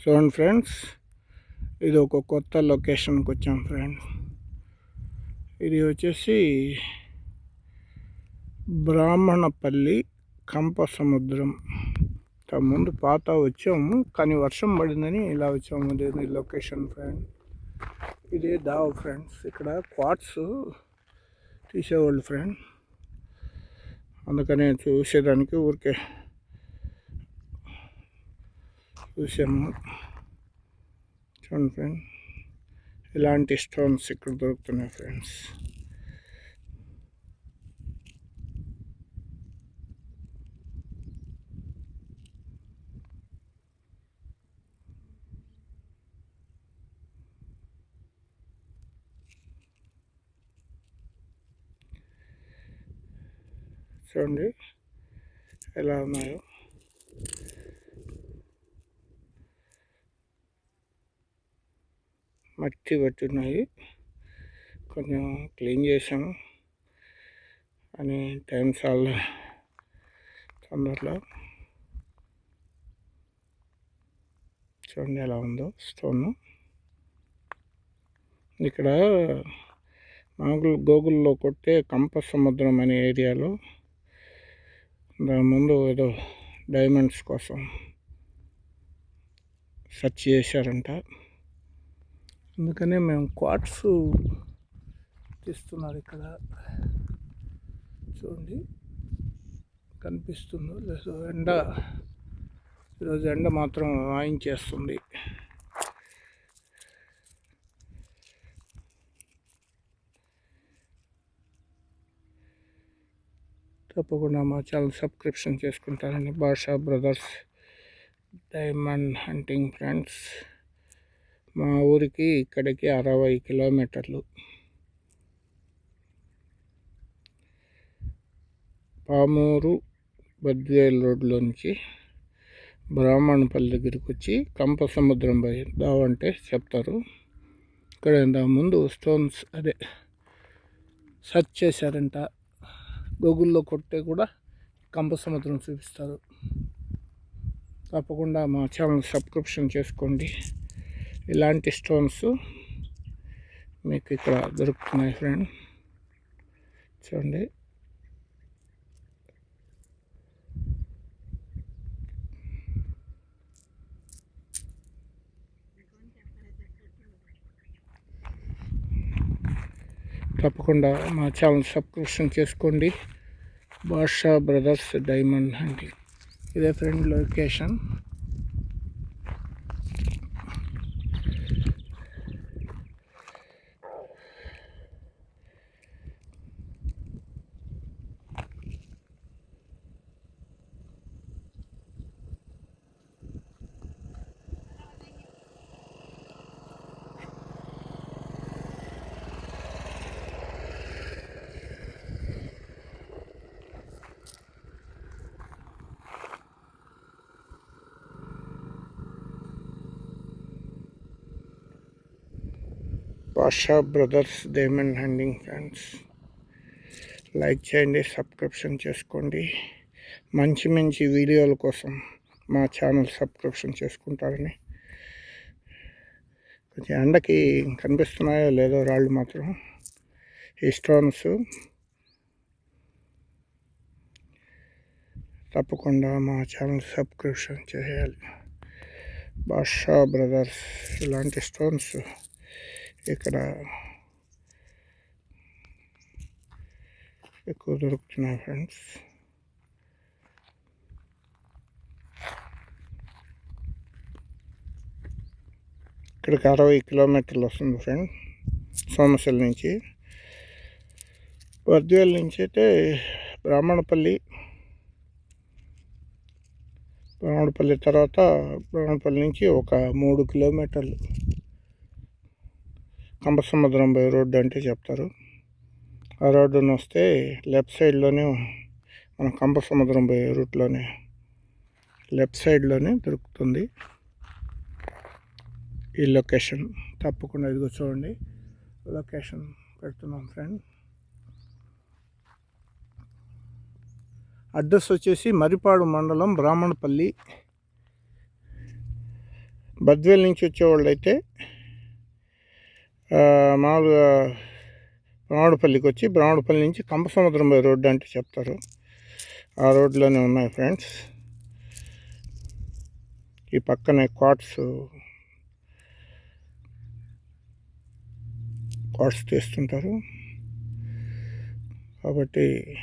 చూడండి ఫ్రెండ్స్ ఇది ఒక కొత్త లొకేషన్కి వచ్చాం ఫ్రెండ్స్. ఇది వచ్చేసి బ్రాహ్మణపల్లి కంప సముద్రం ముందు పాత వచ్చాము కానీ వర్షం పడిందని ఇలా వచ్చాము దీని లొకేషన్ ఫ్రెండ్ ఇదే దావ ఫ్రెండ్స్ ఇక్కడ క్వార్ట్స్ తీసేవాళ్ళు ఫ్రెండ్ అందుకనే చూసేదానికి ఊరికే చూసాము చూడండి ఫ్రెండ్ ఇలాంటి స్టోన్స్ ఇక్కడ దొరుకుతున్నాయి ఫ్రెండ్స్ చూడండి ఎలా ఉన్నాయో మట్టి పట్టున్నాయి. కొంచెం క్లీన్ చేసాము అని టైం చాలా తొందరలో చూడండి ఎలా ఉందో స్టోన్. ఇక్కడ మామూలు గూగుల్లో కొట్టే కంప సముద్రం అనే ఏరియాలో దాని ముందు ఏదో డైమండ్స్ కోసం సెర్చ్ చేశారంట. అందుకనే మేము క్వార్ట్స్ తీస్తున్నారు ఇక్కడ. చూడండి. కనిపిస్తుందో. లేదు ఎండ. ఈరోజు ఎండ మాత్రం వాయించేస్తుంది. తప్పకుండా మా ఛానల్ సబ్స్క్రిప్షన్ చేసుకుంటారని Basha brothers diamond hunting friends. మా ఊరికి ఇక్కడికి అరవై కిలోమీటర్లు. పామూరు బద్వేల్ రోడ్లో నుంచి బ్రాహ్మణపల్లి దగ్గరికి వచ్చి కంప సముద్రం పోయి దావంటే చెప్తారు. ఇక్కడ ముందు స్టోన్స్ అదే సర్చ్ చేశారంట. గూగుల్లో కొట్టే కూడా కంప సముద్రం చూపిస్తారు. తప్పకుండా మా ఛానల్ సబ్స్క్రిప్షన్ చేసుకోండి. ఇలాంటి స్టోన్స్ మీకు ఇక్కడ దొరుకుతున్నాయి ఫ్రెండ్. చూడండి. తప్పకుండా మా ఛానల్ సబ్స్క్రిప్షన్ చేసుకోండి. బాషా బ్రదర్స్ డైమండ్ అండి ఇదే friend location. Pasha brothers diamond hunting fans like చేయండి సబ్స్క్రిప్షన్ చేసుకోండి. మంచి మంచి వీడియోల కోసం మా ఛానల్ సబ్స్క్రిప్షన్ చేసుకుంటారని. కొంచెం ఎండకి కనిపిస్తున్నాయో లేదో రాళ్ళు మాత్రం. ఈ స్టోన్స్ తప్పకుండా మా ఛానల్ సబ్స్క్రిప్షన్ చేయాలి. బాషా బ్రదర్స్ ఇలాంటి స్టోన్స్ ఇక్కడ ఎక్కువ దొరుకుతున్నాయి ఫ్రెండ్స్ ఇక్కడికి అరవై కిలోమీటర్లు వస్తుంది ఫ్రెండ్ సోమశల నుంచి. వర్ధ్యాల నుంచి అయితే బ్రాహ్మణపల్లి బ్రాహ్మణపల్లి తర్వాత బ్రాహ్మణపల్లి నుంచి ఒక మూడు కిలోమీటర్లు. కంపసముద్రం బై రోడ్డు అంటే చెప్తారు. ఆ రోడ్డును వస్తే లెఫ్ట్ సైడ్లోనే మన కంపసముద్రం బై రూట్లోనే లెఫ్ట్ సైడ్లోనే దొరుకుతుంది. ఈ లొకేషన్ తప్పకుండా ఇదిగో చూడండి. లొకేషన్ పెడుతున్నాం ఫ్రెండ్. అడ్రస్ వచ్చేసి మరిపాడు మండలం బ్రాహ్మణపల్లి. బద్వేల్ నుంచి వచ్చేవాళ్ళు అయితే మామూలుగా బ్రాహ్మణపల్లికి వచ్చి బ్రాహ్మణపల్లి నుంచి కంపసముద్రం పోయే రోడ్డు అంటే చెప్తారు. ఆ రోడ్లోనే ఉన్నాయి ఫ్రెండ్స్. ఈ పక్కనే క్వార్ట్స్ క్వార్ట్స్ తీస్తుంటారు. కాబట్టి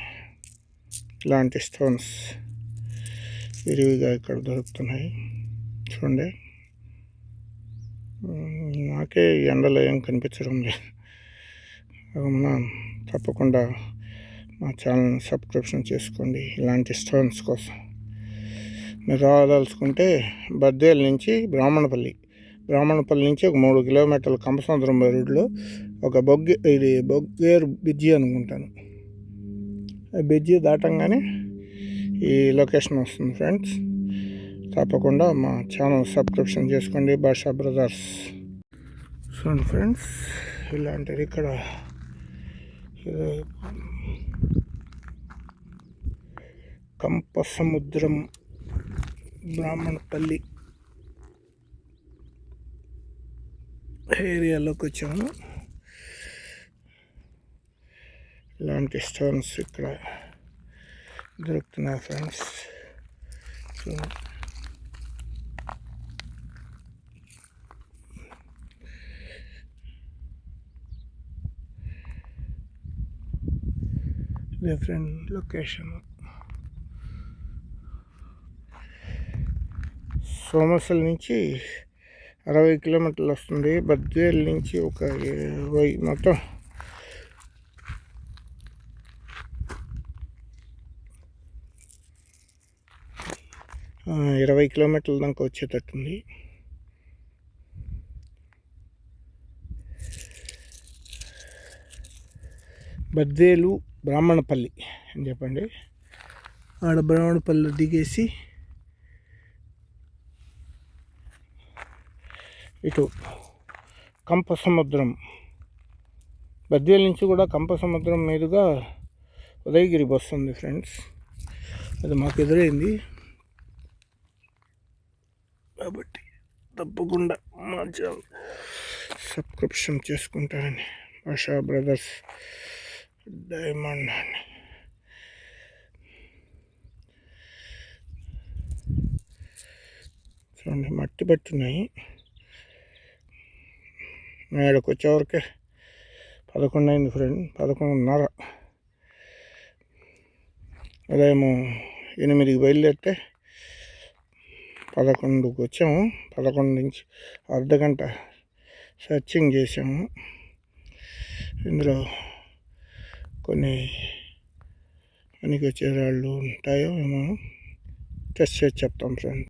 ఇలాంటి స్టోన్స్ విరివిగా ఇక్కడ దొరుకుతున్నాయి. చూడండి. నాకే ఎండలో ఏం కనిపించడం లేదు. కావున తప్పకుండా మా ఛానల్ని సబ్స్క్రిప్షన్ చేసుకోండి ఇలాంటి స్టోన్స్ కోసం. మీరు రాదలుచుకుంటే బద్దేల నుంచి బ్రాహ్మణపల్లి బ్రాహ్మణపల్లి నుంచి ఒక మూడు కిలోమీటర్ల కంపసముద్రం రోడ్లో ఒక బొగ్గే ఇది బొగ్గేరు బ్రిడ్జి అనుకుంటాను. ఆ బ్రిడ్జి దాటంగానే ఈ లొకేషన్ వస్తుంది ఫ్రెండ్స్. తప్పకుండా మా ఛానల్ సబ్స్క్రిప్షన్ చేసుకోండి భాషా బ్రదర్స్. చూడండి ఫ్రెండ్స్. ఇలాంటిది ఇక్కడ కంప సముద్రం బ్రాహ్మణపల్లి ఏరియాలోకి వచ్చాము ఇలాంటి స్టోన్స్ ఇక్కడ దొరుకుతున్నాయి ఫ్రెండ్స్. చూడండి. డిఫరెంట్ లొకేషన్ సోమసల్ నుంచి అరవై కిలోమీటర్లు వస్తుంది. బద్వేల్ నుంచి ఒక ఇరవై మొత్తం. ఇరవై కిలోమీటర్ల దాకా వచ్చేటట్టుంది బద్వేలు బ్రాహ్మణపల్లి అని చెప్పండి. ఆడ బ్రాహ్మణపల్లి దిగేసి ఇటు కంప సముద్రం బద్దెల నుంచి కూడా కంప సముద్రం మీదుగా ఉదయగిరి బస్సు ఉంది ఫ్రెండ్స్. అది మాకు ఎదురైంది. కాబట్టి తప్పకుండా మా ఛానల్ సబ్స్క్రిప్షన్ చేసుకుంటారని ఆశా బ్రదర్స్. డైమండ్ అని చూడండి మట్టి పట్టున్నాయి. మేడకు వచ్చేవరకే పదకొండు అయింది ఫ్రెండ్ పదకొండున్నర. అదేమో ఎనిమిదికి బయలుదేరితే పదకొండుకి వచ్చాము. పదకొండు నుంచి అర్ధ గంట సర్చింగ్ చేసాము ఇందులో కొన్ని పనికి వచ్చే రాళ్ళు ఉంటాయో ఏమో. టెస్ట్ చేసి చెప్తాం ఫ్రెండ్